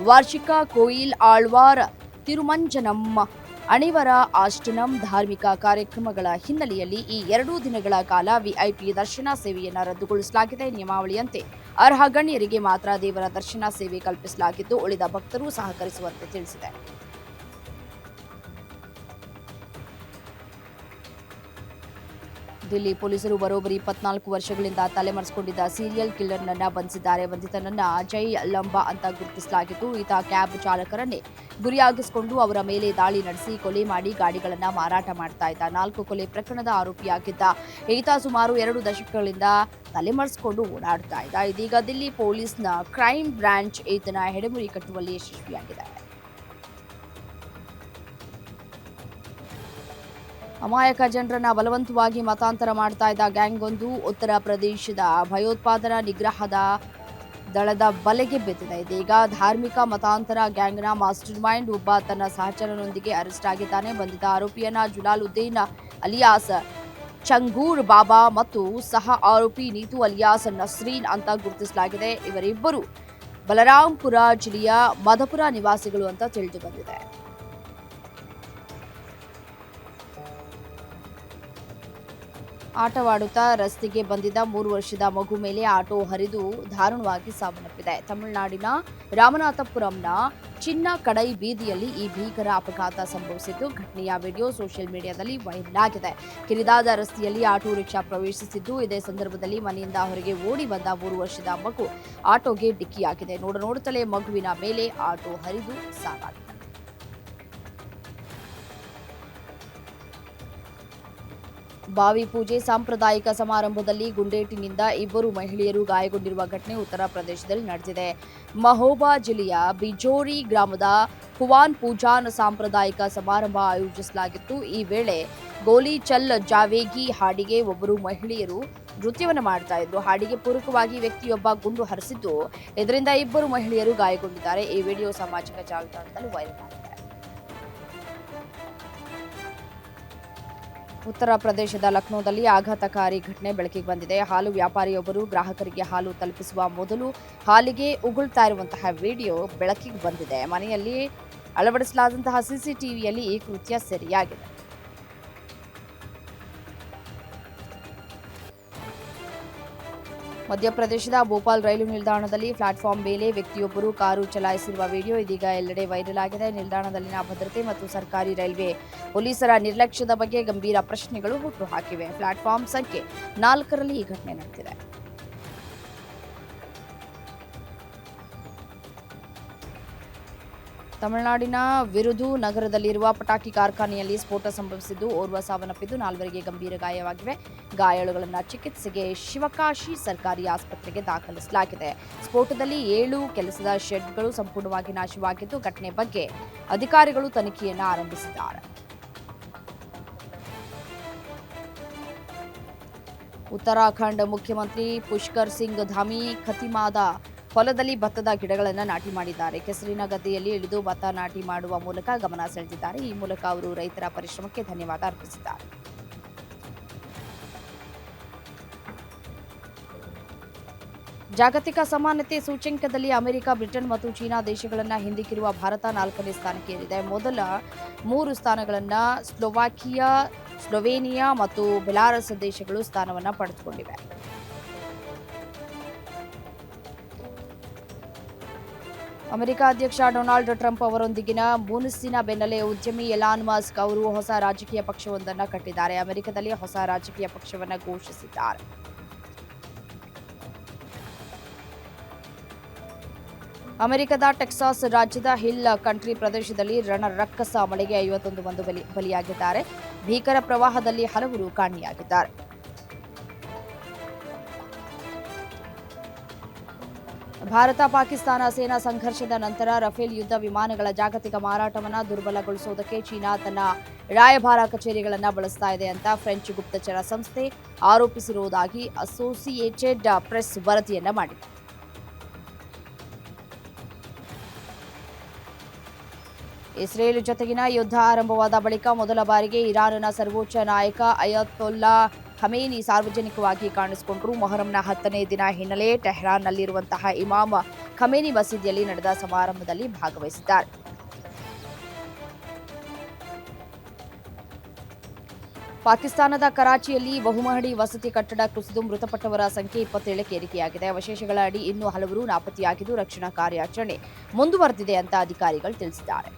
ವಾರ್ಷಿಕ ಕೋಯಿಲ್ ಆಳ್ವಾರ್, ತಿರುಮಂಜನಂ, ಅಣಿವರ ಆಷ್ಟನಂ ಧಾರ್ಮಿಕ ಕಾರ್ಯಕ್ರಮಗಳ ಹಿನ್ನೆಲೆಯಲ್ಲಿ ಈ ಎರಡೂ ದಿನಗಳ ಕಾಲ ವಿಐಪಿ ದರ್ಶನ ಸೇವೆಯನ್ನು ರದ್ದುಗೊಳಿಸಲಾಗಿದೆ. ನಿಯಮಾವಳಿಯಂತೆ ಅರ್ಹ ಗಣ್ಯರಿಗೆ ಮಾತ್ರ ದೇವರ ದರ್ಶನ ಸೇವೆ ಕಲ್ಪಿಸಲಾಗಿದ್ದು, ಉಳಿದ ಭಕ್ತರು ಸಹಕರಿಸುವಂತೆ ತಿಳಿಸಿದೆ. ದಿಲ್ಲಿ ಪೊಲೀಸರು ಬರೋಬ್ಬರಿ ಇಪ್ಪತ್ನಾಲ್ಕು ವರ್ಷಗಳಿಂದ ತಲೆಮರೆಸಿಕೊಂಡಿದ್ದ ಸೀರಿಯಲ್ ಕಿಲ್ಲರ್ನನ್ನ ಬಂಧಿಸಿದ್ದಾರೆ. ಬಂಧಿತನನ್ನ ಅಜಯ್ ಲಂಬಾ ಅಂತ ಗುರುತಿಸಲಾಗಿದ್ದು, ಈತ ಕ್ಯಾಬ್ ಚಾಲಕರನ್ನೇ ಗುರಿಯಾಗಿಸಿಕೊಂಡು ಅವರ ಮೇಲೆ ದಾಳಿ ನಡೆಸಿ ಕೊಲೆ ಮಾಡಿ ಗಾಡಿಗಳನ್ನ ಮಾರಾಟ ಮಾಡ್ತಾ ಇದ್ದ. ನಾಲ್ಕು ಕೊಲೆ ಪ್ರಕರಣದ ಆರೋಪಿಯಾಗಿದ್ದ ಈತ ಸುಮಾರು ಎರಡು ದಶಕಗಳಿಂದ ತಲೆಮರೆಸಿಕೊಂಡು ಓಡಾಡ್ತಾ ಇದ್ದ. ಇದೀಗ ದಿಲ್ಲಿ ಪೊಲೀಸ್ನ ಕ್ರೈಮ್ ಬ್ರಾಂಚ್ ಈತನ ಹೆಡೆಮುರಿ ಕಟ್ಟುವಲ್ಲಿ ಯಶಸ್ವಿಯಾಗಿದೆ ಅಮಾಯಕ ಜನರನ್ನ ಬಲವಂತವಾಗಿ ಮತಾಂತರ ಮಾಡ್ತಾ ಇದ್ದ ಗ್ಯಾಂಗ್ ಒಂದು ಉತ್ತರ ಪ್ರದೇಶದ ಭಯೋತ್ಪಾದನಾ ನಿಗ್ರಹದ ದಳದ ಬಲೆಗೆ ಬಿದ್ದಿದೆ. ಇದೀಗ ಧಾರ್ಮಿಕ ಮತಾಂತರ ಗ್ಯಾಂಗ್ನ ಮಾಸ್ಟರ್ ಮೈಂಡ್ ಒಬ್ಬ ತನ್ನ ಸಹಚರನೊಂದಿಗೆ ಅರೆಸ್ಟ್ ಆಗಿದ್ದಾನೆ. ಬಂಧಿತ ಆರೋಪಿಯನ್ನ ಜುಲಾಲುದ್ದೀನ್ ಅಲಿಯಾಸ್, ಚಂಗೂರ್ ಬಾಬಾ ಮತ್ತು ಸಹ ಆರೋಪಿ ನೀತು ಅಲಿಯಾಸ್ ನಸ್ರೀನ್ ಅಂತ ಗುರುತಿಸಲಾಗಿದೆ. ಇವರಿಬ್ಬರು ಬಲರಾಮ್ಪುರ ಜಿಲ್ಲೆಯ ಮಧಪುರ ನಿವಾಸಿಗಳು ಅಂತ ತಿಳಿದು ಬಂದಿದೆ. ಆಟವಾಡುತ್ತಾ ರಸ್ತೆಗೆ ಬಂದಿದ್ದ ಮೂರು ವರ್ಷದ ಮಗು ಮೇಲೆ ಆಟೋ ಹರಿದು ದಾರುಣವಾಗಿ ಸಾವನ್ನಪ್ಪಿದೆ. ತಮಿಳುನಾಡಿನ ರಾಮನಾಥಪುರಂನ ಚಿನ್ನ ಕಡೈ ಬೀದಿಯಲ್ಲಿ ಈ ಭೀಕರ ಅಪಘಾತ ಸಂಭವಿಸಿದ್ದು, ಘಟನೆಯ ವಿಡಿಯೋ ಸೋಷಿಯಲ್ ಮೀಡಿಯಾದಲ್ಲಿ ವೈರಲ್ ಆಗಿದೆ. ಕಿರಿದಾದ ರಸ್ತೆಯಲ್ಲಿ ಆಟೋ ರಿಕ್ಷಾ ಪ್ರವೇಶಿಸಿದ್ದು, ಇದೇ ಸಂದರ್ಭದಲ್ಲಿ ಮನೆಯಿಂದ ಹೊರಗೆ ಓಡಿ ಬಂದ ಮೂರು ವರ್ಷದ ಮಗು ಆಟೋಗೆ ಡಿಕ್ಕಿಯಾಗಿದೆ. ನೋಡ ನೋಡುತ್ತಲೇ ಮಗುವಿನ ಮೇಲೆ ಆಟೋ ಹರಿದು ಸಾವಾಗಿದೆ ಬಾವಿ ಪೂಜೆ, ಸಾಂಪ್ರದಾಯಿಕ ಸಮಾರಂಭದಲ್ಲಿ ಗುಂಡೇಟಿನಿಂದ ಇಬ್ಬರು ಮಹಿಳೆಯರು ಗಾಯಗೊಂಡಿರುವ ಘಟನೆ ಉತ್ತರ ಪ್ರದೇಶದಲ್ಲಿ ನಡೆದಿದೆ. ಮಹೋಬಾ ಜಿಲ್ಲೆಯ ಬಿಜೋರಿ ಗ್ರಾಮದ ಹುವಾನ್ ಪೂಜಾನ್ ಸಾಂಪ್ರದಾಯಿಕ ಸಮಾರಂಭ ಆಯೋಜಿಸಲಾಗಿತ್ತು. ಈ ವೇಳೆ ಗೋಲಿ ಚಲ್ ಜಾವೇಗಿ ಹಾಡಿಗೆ ಒಬ್ಬರು ಮಹಿಳೆಯರು ನೃತ್ಯವನ್ನು ಮಾಡ್ತಾ ಇದ್ರು. ಹಾಡಿಗೆ ಪೂರಕವಾಗಿ ವ್ಯಕ್ತಿಯೊಬ್ಬ ಗುಂಡು ಹರಿಸಿದ್ದು. ಇದರಿಂದ ಇಬ್ಬರು ಮಹಿಳೆಯರು ಗಾಯಗೊಂಡಿದ್ದಾರೆ. ಈ ವಿಡಿಯೋ ಸಾಮಾಜಿಕ ಜಾಲತಾಣದಲ್ಲಿ ವೈರಲ್ ಆಗಿದೆ. ಉತ್ತರ ಪ್ರದೇಶದ ಲಕ್ನೋದಲ್ಲಿ ಆಘಾತಕಾರಿ ಘಟನೆ ಬೆಳಕಿಗೆ ಬಂದಿದೆ. ಹಾಲು ವ್ಯಾಪಾರಿಯೊಬ್ಬರು ಗ್ರಾಹಕರಿಗೆ ಹಾಲು ತಲುಪಿಸುವ ಮೊದಲು ಹಾಲಿಗೆ ಉಗುಳ್ತಾ ಇರುವಂತಹ ವಿಡಿಯೋ ಬೆಳಕಿಗೆ ಬಂದಿದೆ. ಮನೆಯಲ್ಲಿ ಅಳವಡಿಸಲಾದಂತಹ ಸಿಸಿಟಿವಿಯಲ್ಲಿ ಈ ಕೃತ್ಯ ಸೆರೆಯಾಗಿದೆ. ಮಧ್ಯಪ್ರದೇಶದ ಭೋಪಾಲ್ ರೈಲು ನಿಲ್ದಾಣದಲ್ಲಿ ಪ್ಲಾಟ್ಫಾರ್ಮ್ ಮೇಲೆ ವ್ಯಕ್ತಿಯೊಬ್ಬರು ಕಾರು ಚಲಾಯಿಸಿರುವ ವಿಡಿಯೋ ಇದೀಗ ಎಲ್ಲೆಡೆ ವೈರಲ್ ಆಗಿದೆ. ನಿಲ್ದಾಣದಲ್ಲಿನ ಭದ್ರತೆ ಮತ್ತು ಸರ್ಕಾರಿ ರೈಲ್ವೆ ಪೊಲೀಸರ ನಿರ್ಲಕ್ಷ್ಯದ ಬಗ್ಗೆ ಗಂಭೀರ ಪ್ರಶ್ನೆಗಳು ಹುಟ್ಟುಹಾಕಿವೆ ಪ್ಲಾಟ್ಫಾರ್ಮ್ ಸಂಖ್ಯೆ ನಾಲ್ಕರಲ್ಲಿ ಈ ಘಟನೆ ನಡೆದಿದೆ. ತಮಿಳುನಾಡಿನ ವಿರುಧು ನಗರದಲ್ಲಿರುವ ಪಟಾಕಿ ಕಾರ್ಖಾನೆಯಲ್ಲಿ ಸ್ಫೋಟ ಸಂಭವಿಸಿದ್ದು, ಓರ್ವ ಸಾವನ್ನಪ್ಪಿದ್ದು ನಾಲ್ವರಿಗೆ ಗಂಭೀರ ಗಾಯವಾಗಿವೆ. ಗಾಯಾಳುಗಳನ್ನು ಚಿಕಿತ್ಸೆಗೆ ಶಿವಕಾಶಿ ಸರ್ಕಾರಿ ಆಸ್ಪತ್ರೆಗೆ ದಾಖಲಿಸಲಾಗಿದೆ. ಸ್ಫೋಟದಲ್ಲಿ ಏಳು ಕೆಲಸದ ಶೆಡ್ಗಳು ಸಂಪೂರ್ಣವಾಗಿ ನಾಶವಾಗಿದ್ದು, ಘಟನೆ ಬಗ್ಗೆ ಅಧಿಕಾರಿಗಳು ತನಿಖೆಯನ್ನು ಆರಂಭಿಸಿದ್ದಾರೆ. ಉತ್ತರಾಖಂಡ್ ಮುಖ್ಯಮಂತ್ರಿ ಪುಷ್ಕರ್ ಸಿಂಗ್ ಧಾಮಿ ಖತಿಮಾದ ಹೊಲದಲ್ಲಿ ಭತ್ತದ ಗಿಡಗಳನ್ನು ನಾಟಿ ಮಾಡಿದ್ದಾರೆ. ಕೆಸರಿನ ಗದ್ದೆಯಲ್ಲಿ ಇಳಿದು ಭತ್ತ ನಾಟಿ ಮಾಡುವ ಮೂಲಕ ಗಮನ ಸೆಳೆದಿದ್ದಾರೆ. ಈ ಮೂಲಕ ಅವರು ರೈತರ ಪರಿಶ್ರಮಕ್ಕೆ ಧನ್ಯವಾದ ಅರ್ಪಿಸಿದ್ದಾರೆ. ಜಾಗತಿಕ ಸಮಾನತೆ ಸೂಚ್ಯಂಕದಲ್ಲಿ ಅಮೆರಿಕ, ಬ್ರಿಟನ್ ಮತ್ತು ಚೀನಾ ದೇಶಗಳನ್ನು ಹಿಂದಿಕ್ಕಿರುವ ಭಾರತ ನಾಲ್ಕನೇ ಸ್ಥಾನಕ್ಕೆ ಏರಿದೆ. ಮೊದಲ ಮೂರು ಸ್ಥಾನಗಳನ್ನು ಸ್ಲೋವಾಕಿಯಾ, ಸ್ಲೋವೇನಿಯಾ ಮತ್ತು ಬೆಲಾರಸ್ ದೇಶಗಳು ಸ್ಥಾನವನ್ನು ಪಡೆದುಕೊಂಡಿವೆ. ಅಮೆರಿಕ ಅಧ್ಯಕ್ಷ ಡೊನಾಲ್ಡ್ ಟ್ರಂಪ್ ಅವರೊಂದಿಗಿನ ಮುನಿಸಿನ ಬೆನ್ನಲ್ಲೇ ಉದ್ಯಮಿ ಎಲಾನ್ ಮಸ್ಕ್ ಅವರು ಹೊಸ ರಾಜಕೀಯ ಪಕ್ಷವೊಂದನ್ನು ಕಟ್ಟಿದ್ದಾರೆ. ಅಮೆರಿಕದಲ್ಲಿ ಹೊಸ ರಾಜಕೀಯ ಪಕ್ಷವನ್ನು ಘೋಷಿಸಿದ್ದಾರೆ. ಅಮೆರಿಕದ ಟೆಕ್ಸಾಸ್ ರಾಜ್ಯದ ಹಿಲ್ ಕಂಟ್ರಿ ಪ್ರದೇಶದಲ್ಲಿ ರಣ ರಕ್ಕಸ ಮಳೆಗೆ ಐವತ್ತೊಂದು ಮಂದಿ ಬಲಿ ಬಲಿಯಾಗಿದ್ದಾರೆ. ಭೀಕರ ಪ್ರವಾಹದಲ್ಲಿ ಹಲವರು ಕಾಣೆಯಾಗಿದ್ದಾರೆ. ಭಾರತ ಪಾಕಿಸ್ತಾನ ಸೇನಾ ಸಂಘರ್ಷದ ನಂತರ ರಫೇಲ್ ಯುದ್ಧ ವಿಮಾನಗಳ ಜಾಗತಿಕ ಮಾರಾಟವನ್ನು ದುರ್ಬಲಗೊಳಿಸುವುದಕ್ಕೆ ಚೀನಾ ತನ್ನ ರಾಯಭಾರ ಕಚೇರಿಗಳನ್ನು ಬಳಸ್ತಾ ಇದೆ ಅಂತ ಫ್ರೆಂಚ್ ಗುಪ್ತಚರ ಸಂಸ್ಥೆ ಆರೋಪಿಸಿರುವುದಾಗಿ ಅಸೋಸಿಯೇಟೆಡ್ ಪ್ರೆಸ್ ವರದಿಯನ್ನ ಮಾಡಿದೆ. ಇಸ್ರೇಲ್ ಜೊತೆಗಿನ ಯುದ್ಧ ಆರಂಭವಾದ ಬಳಿಕ ಮೊದಲ ಬಾರಿಗೆ ಇರಾನ್ನ ಸರ್ವೋಚ್ಚ ನಾಯಕ ಅಯತೊಲ್ಲಾ ಖಮೇನಿ ಸಾರ್ವಜನಿಕವಾಗಿ ಕಾಣಿಸಿಕೊಂಡರು. ಮೊಹರಂನ ಹತ್ತನೇ ದಿನ ಹಿನ್ನೆಲೆ ಟೆಹ್ರಾನ್ನಲ್ಲಿರುವಂತಹ ಇಮಾಮ ಖಮೇನಿ ಮಸೀದಿಯಲ್ಲಿ ನಡೆದ ಸಮಾರಂಭದಲ್ಲಿ ಭಾಗವಹಿಸಿದ್ದಾರೆ. ಪಾಕಿಸ್ತಾನದ ಕರಾಚಿಯಲ್ಲಿ ಬಹುಮಹಡಿ ವಸತಿ ಕಟ್ಟಡ ಕುಸಿದು ಮೃತಪಟ್ಟವರ ಸಂಖ್ಯೆ ಇಪ್ಪತ್ತೇಳಕ್ಕೆ ಏರಿಕೆಯಾಗಿದೆ. ಅವಶೇಷಗಳ ಅಡಿ ಇನ್ನೂ ಹಲವರು ನಾಪತ್ತೆಯಾಗಿದ್ದು ರಕ್ಷಣಾ ಕಾರ್ಯಾಚರಣೆ ಮುಂದುವರೆದಿದೆ ಅಂತ ಅಧಿಕಾರಿಗಳು ತಿಳಿಸಿದ್ದಾರೆ.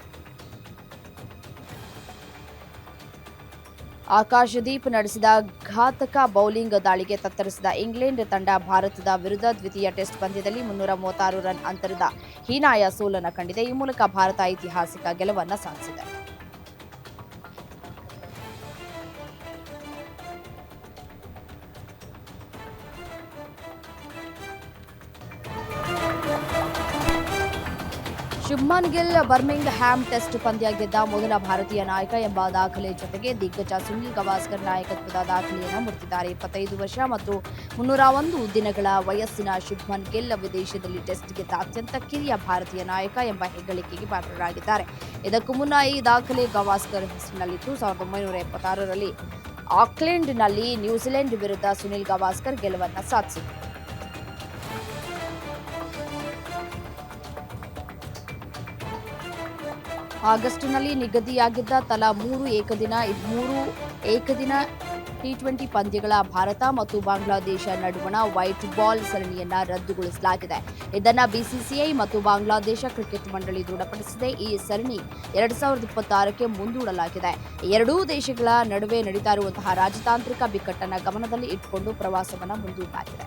ಆಕಾಶದೀಪ್ ನಡೆಸಿದ ಘಾತಕ ಬೌಲಿಂಗ್ ದಾಳಿಗೆ ತತ್ತರಿಸಿದ ಇಂಗ್ಲೆಂಡ್ ತಂಡ ಭಾರತದ ವಿರುದ್ಧ ದ್ವಿತೀಯ ಟೆಸ್ಟ್ ಪಂದ್ಯದಲ್ಲಿ ಮುನ್ನೂರ ಮೂವತ್ತಾರು ರನ್ ಅಂತರದ ಹೀನಾಯ ಸೋಲನ್ನು ಕಂಡಿದೆ. ಈ ಮೂಲಕ ಭಾರತ ಐತಿಹಾಸಿಕ ಗೆಲುವನ್ನು ಸಾಧಿಸಿದೆ. Shubman Gill Birmingham test ಪಂದ್ಯ ಗೆದ್ದ ಮೊದಲ ಭಾರತೀಯ ನಾಯಕ ಎಂಬ ದಾಖಲೆ ಜೊತೆಗೆ ದಿಗ್ಗಜ ಸುನಿಲ್ ಗವಾಸ್ಕರ್ ನಾಯಕತ್ವದ ದಾಖಲೆಯನ್ನು ಮುಟ್ಟಿದ್ದಾರೆ. ಇಪ್ಪತ್ತೈದು ವರ್ಷ ಮತ್ತು ಮುನ್ನೂರ ಒಂದು ದಿನಗಳ ವಯಸ್ಸಿನ ಶುಭ್ಮನ್ ಗಿಲ್ ವಿದೇಶದಲ್ಲಿ ಟೆಸ್ಟ್ ಗೆದ್ದ ಅತ್ಯಂತ ಕಿರಿಯ ಭಾರತೀಯ ನಾಯಕ ಎಂಬ ಹೆಗ್ಗಳಿಕೆಗೆ ಪಾತ್ರರಾಗಿದ್ದಾರೆ. ಇದಕ್ಕೂ ಮುನ್ನ ಈ ದಾಖಲೆ ಗವಾಸ್ಕರ್ ಹೆಸರಿನಲ್ಲಿತ್ತು. ಸಾವಿರದ ಒಂಬೈನೂರ ಎಪ್ಪತ್ತಾರರಲ್ಲಿ ಆಕ್ಲೆಂಡ್ನಲ್ಲಿ ನ್ಯೂಜಿಲೆಂಡ್ ವಿರುದ್ಧ ಸುನಿಲ್ ಗವಾಸ್ಕರ್ ಗೆಲುವನ್ನು ಸಾಧಿಸಿದರು ಆಗಸ್ಟ್ನಲ್ಲಿ ನಿಗದಿಯಾಗಿದ್ದ ತಲಾ ಮೂರು ಏಕದಿನ ಮೂರು ಏಕದಿನ ಟಿ ಟ್ವೆಂಟಿ ಪಂದ್ಯಗಳ ಭಾರತ ಮತ್ತು ಬಾಂಗ್ಲಾದೇಶ ನಡುವಣ ವೈಟ್ ಬಾಲ್ ಸರಣಿಯನ್ನ ರದ್ದುಗೊಳಿಸಲಾಗಿದೆ. ಇದನ್ನು ಬಿಸಿಸಿಐ ಮತ್ತು ಬಾಂಗ್ಲಾದೇಶ ಕ್ರಿಕೆಟ್ ಮಂಡಳಿ ದೃಢಪಡಿಸಿದೆ. ಈ ಸರಣಿ ಎರಡ್ ಸಾವಿರದ ಇಪ್ಪತ್ತಾರಕ್ಕೆ ಮುಂದೂಡಲಾಗಿದೆ. ಎರಡೂ ದೇಶಗಳ ನಡುವೆ ನಡೀತಾ ಇರುವಂತಹ ರಾಜತಾಂತ್ರಿಕ ಬಿಕ್ಕಟ್ಟನ್ನ ಗಮನದಲ್ಲಿ ಇಟ್ಟುಕೊಂಡು ಪ್ರವಾಸವನ್ನು ಮುಂದೂಡಲಾಗಿದೆ.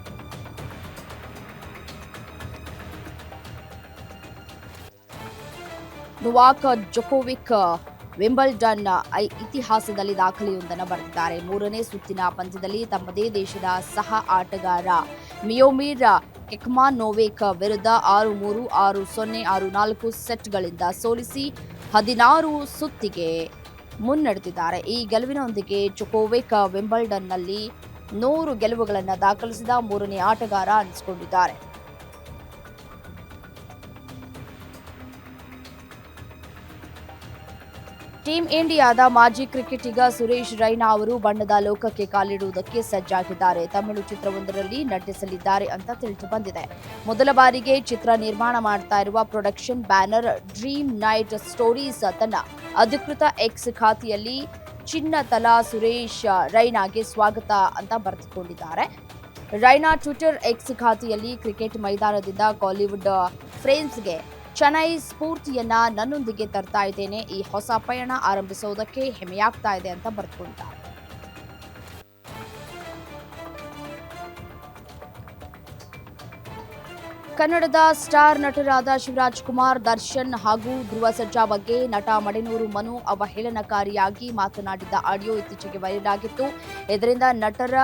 ನುವಾಕ್ ಜೊಕೋವಿಕ್ ವಿಂಬಲ್ಡನ್ ಇತಿಹಾಸದಲ್ಲಿ ದಾಖಲೆಯೊಂದನ್ನು ಬರೆದಿದ್ದಾರೆ. ಮೂರನೇ ಸುತ್ತಿನ ಪಂದ್ಯದಲ್ಲಿ ತಮ್ಮದೇ ದೇಶದ ಸಹ ಆಟಗಾರ ಮಿಯೋಮಿರ್ ಕೆಕ್ಮಾನೋವಿಕ್ ವಿರುದ್ಧ ಆರು ಮೂರು, ಆರು ಸೊನ್ನೆ, ಆರು ನಾಲ್ಕು ಸೆಟ್ಗಳಿಂದ ಸೋಲಿಸಿ ಹದಿನಾರು ಸುತ್ತಿಗೆ ಮುನ್ನಡೆದಿದ್ದಾರೆ. ಈ ಗೆಲುವಿನೊಂದಿಗೆ ಜೊಕೋವಿಕ್ ವಿಂಬಲ್ಡನ್ನಲ್ಲಿ ನೂರು ಗೆಲುವುಗಳನ್ನು ದಾಖಲಿಸಿದ ಮೂರನೇ ಆಟಗಾರ ಅನಿಸಿಕೊಂಡಿದ್ದಾರೆ. ಟೀಂ ಇಂಡಿಯಾದ ಮಾಜಿ ಕ್ರಿಕೆಟಿಗ ಸುರೇಶ್ ರೈನಾ ಅವರು ಬಣ್ಣದ ಲೋಕಕ್ಕೆ ಕಾಲಿಡುವುದಕ್ಕೆ ಸಜ್ಜಾಗಿದ್ದಾರೆ. ತಮಿಳು ಚಿತ್ರವೊಂದರಲ್ಲಿ ನಟಿಸಲಿದ್ದಾರೆ ಅಂತ ತಿಳಿದು ಬಂದಿದೆ. ಮೊದಲ ಬಾರಿಗೆ ಚಿತ್ರ ನಿರ್ಮಾಣ ಮಾಡ್ತಾ ಇರುವ production banner dream night stories ತನ್ನ ಅಧಿಕೃತ ಎಕ್ಸ್ ಖಾತೆಯಲ್ಲಿ ಚಿನ್ನ ತಲಾ ಸುರೇಶ್ ರೈನಾಗೆ ಸ್ವಾಗತ ಅಂತ ಬರೆದುಕೊಂಡಿದ್ದಾರೆ. ರೈನಾ ಟ್ವಿಟರ್ ಎಕ್ಸ್ ಖಾತೆಯಲ್ಲಿ ಕ್ರಿಕೆಟ್ ಮೈದಾನದಿಂದ ಕಾಲಿವುಡ್ ಫ್ರೇಮ್ಸ್ಗೆ ಚೆನ್ನೈ ಸ್ಫೂರ್ತಿಯನ್ನ ನನ್ನೊಂದಿಗೆ ತರ್ತಾ ಇದ್ದೇನೆ. ಈ ಹೊಸ ಪಯಣ ಆರಂಭಿಸುವುದಕ್ಕೆ ಹೆಮ್ಮೆಯಾಗ್ತಾ ಇದೆ ಅಂತ ಬರ್ಕೊಂಡ ಕನ್ನಡದ ಸ್ಟಾರ್ ನಟರಾದ ಶಿವರಾಜ್ ಕುಮಾರ್, ದರ್ಶನ್ ಹಾಗೂ ಧ್ರುವ ಸರ್ಜಾ ಬಗ್ಗೆ ನಟ ಮಡೆನೂರು ಮನು ಅವಹೇಳನಕಾರಿಯಾಗಿ ಮಾತನಾಡಿದ್ದ ಆಡಿಯೋ ಇತ್ತೀಚೆಗೆ ವೈರಲ್ ಆಗಿತ್ತು. ಇದರಿಂದ ನಟರ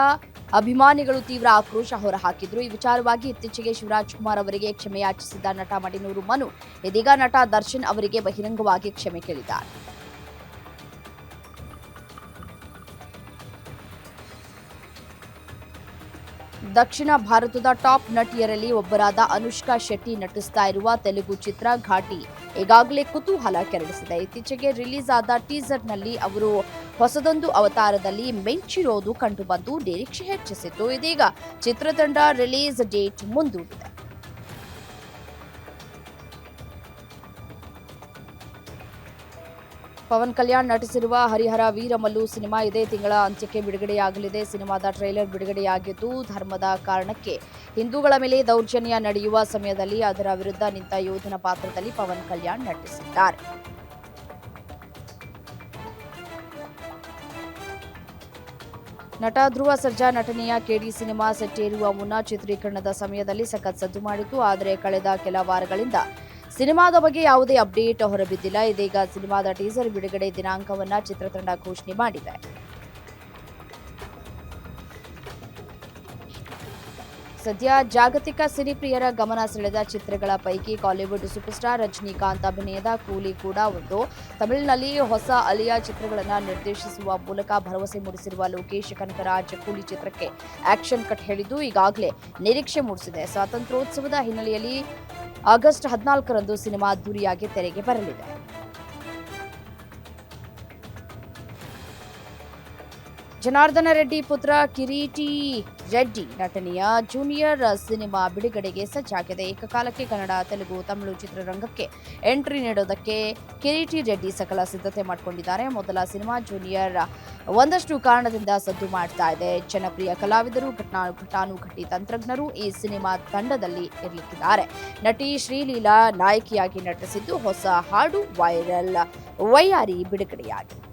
ಅಭಿಮಾನಿಗಳು ತೀವ್ರ ಆಕ್ರೋಶ ಹೊರಹಾಕಿದ್ರು. ಈ ವಿಚಾರವಾಗಿ ಇತ್ತೀಚೆಗೆ ಶಿವರಾಜ್ ಕುಮಾರ್ ಅವರಿಗೆ ಕ್ಷಮೆಯಾಚಿಸಿದ್ದ ನಟ ಮಡಿನೂರು ಮನು. ಇದೀಗ ನಟ ದರ್ಶನ್ ಅವರಿಗೆ ಬಹಿರಂಗವಾಗಿ ಕ್ಷಮೆ ಕೇಳಿದ್ದಾರೆ. ದಕ್ಷಿಣ ಭಾರತದ ಟಾಪ್ ನಟಿಯರಲ್ಲಿ ಒಬ್ಬರಾದ ಅನುಷ್ಕಾ ಶೆಟ್ಟಿ ನಟಿಸ್ತಾ ಇರುವ ತೆಲುಗು ಚಿತ್ರ ಘಾಟಿ. ಈಗಾಗಲೇ ಕುತೂಹಲ ಕೆರಳಿಸಿದೆ. ಇತ್ತೀಚೆಗೆ ರಿಲೀಸ್ ಆದ ಟೀಸರ್ನಲ್ಲಿ ಅವರು ಹೊಸದೊಂದು ಅವತಾರದಲ್ಲಿ ಮೆಂಚಿರೋದು ಕಂಡುಬಂದು ನಿರೀಕ್ಷೆ ಹೆಚ್ಚಿಸಿತ್ತು. ಇದೀಗ ಚಿತ್ರತಂಡ ರಿಲೀಸ್ ಡೇಟ್ ಮುಂದೂಡಿದೆ. ಪವನ್ ಕಲ್ಯಾಣ್ ನಟಿಸಿರುವ ಹರಿಹರ ವೀರಮಲ್ಲು ಸಿನಿಮಾ ಇದೇ ತಿಂಗಳ ಅಂತ್ಯಕ್ಕೆ ಬಿಡುಗಡೆಯಾಗಲಿದೆ. ಸಿನಿಮಾದ ಟ್ರೈಲರ್ ಬಿಡುಗಡೆಯಾಗಿದ್ದು, ಧರ್ಮದ ಕಾರಣಕ್ಕೆ ಹಿಂದೂಗಳ ಮೇಲೆ ದೌರ್ಜನ್ಯ ನಡೆಯುವ ಸಮಯದಲ್ಲಿ ಅದರ ವಿರುದ್ಧ ನಿಂತ ಯೋಧನ ಪಾತ್ರದಲ್ಲಿ ಪವನ್ ಕಲ್ಯಾಣ್ ನಟಿಸಿದ್ದಾರೆ. ನಟ ಧ್ರುವ ಸರ್ಜಾ ನಟನೆಯ ಕೆಡಿ ಸಿನಿಮಾ ಸೆಟ್ಟೇರುವ ಮುನ್ನ ಚಿತ್ರೀಕರಣದ ಸಮಯದಲ್ಲಿ ಸಖತ್ ಸದ್ದು ಮಾಡಿತು ಆದರೆ, ಕಳೆದ ಕೆಲ ವಾರಗಳಿಂದ ಸಿನಿಮಾದ ಬಗ್ಗೆ ಯಾವುದೇ ಅಪ್ಡೇಟ್ ಹೊರಬಿದ್ದಿಲ್ಲ. ಇದೀಗ ಸಿನಿಮಾದ ಟೀಸರ್ ಬಿಡುಗಡೆ ದಿನಾಂಕವನ್ನ ಚಿತ್ರತಂಡ ಘೋಷಣೆ ಮಾಡಿದೆ. ಸದ್ಯ ಜಾಗತಿಕ ಸಿನಿಪ್ರಿಯರ ಗಮನ ಸೆಳೆದ ಚಿತ್ರಗಳ ಪೈಕಿ ಕಾಲಿವುಡ್ ಸೂಪರ್ ಸ್ಟಾರ್ ರಜನಿಕಾಂತ್ ಅಭಿನಯದ ಕೂಲಿ ಕೂಡ ಒಂದು. ತಮಿಳಿನಲ್ಲಿ ಹೊಸ ಅಲಿಯಾ ಚಿತ್ರಗಳನ್ನು ನಿರ್ದೇಶಿಸುವ ಮೂಲಕ ಭರವಸೆ ಮೂಡಿಸಿರುವ ಲೋಕೇಶ್ ಕನಕರಾಜ್ ಕೂಲಿ ಚಿತ್ರಕ್ಕೆ ಆಕ್ಷನ್ ಕಟ್ ಹೇಳಿದ್ದು ಈಗಾಗಲೇ ನಿರೀಕ್ಷೆ ಮೂಡಿಸಿದೆ. ಸ್ವಾತಂತ್ರ್ಯೋತ್ಸವದ ಹಿನ್ನೆಲೆಯಲ್ಲಿ ಆಗಸ್ಟ್ ಹದಿನಾಲ್ಕರಂದು ಸಿನಿಮಾ ಅದ್ದೂರಿಯಾಗಿ ತೆರೆಗೆ ಬರಲಿದೆ. ಜನಾರ್ದನ ರೆಡ್ಡಿ ಪುತ್ರ ಕಿರೀಟಿ ರೆಡ್ಡಿ ನಟನೆಯ ಜೂನಿಯರ್ ಸಿನಿಮಾ ಬಿಡುಗಡೆಗೆ ಸಜ್ಜಾಗಿದೆ. ಏಕಕಾಲಕ್ಕೆ ಕನ್ನಡ, ತೆಲುಗು, ತಮಿಳು ಚಿತ್ರರಂಗಕ್ಕೆ ಎಂಟ್ರಿ ನೀಡೋದಕ್ಕೆ ಕಿರೀಟಿ ರೆಡ್ಡಿ ಸಕಲ ಸಿದ್ಧತೆ ಮಾಡಿಕೊಂಡಿದ್ದಾರೆ. ಮೊದಲ ಸಿನಿಮಾ ಜೂನಿಯರ್ ಒಂದಷ್ಟು ಕಾರಣದಿಂದ ಸದ್ದು ಮಾಡ್ತಾ ಇದೆ. ಜನಪ್ರಿಯ ಕಲಾವಿದರು, ಘಟನಾ, ಘಟಾನುಘಟಿ ತಂತ್ರಜ್ಞರು ಈ ಸಿನಿಮಾ ತಂಡದಲ್ಲಿ ಇರಲಿದ್ದಾರೆ ನಟಿ ಶ್ರೀಲೀಲಾ ನಾಯಕಿಯಾಗಿ ನಟಿಸಿದ್ದು ಹೊಸ ಹಾಡು, ವೈರಲ್, ವೈಯಾರಿ ಬಿಡುಗಡೆಯಾಗಿದೆ.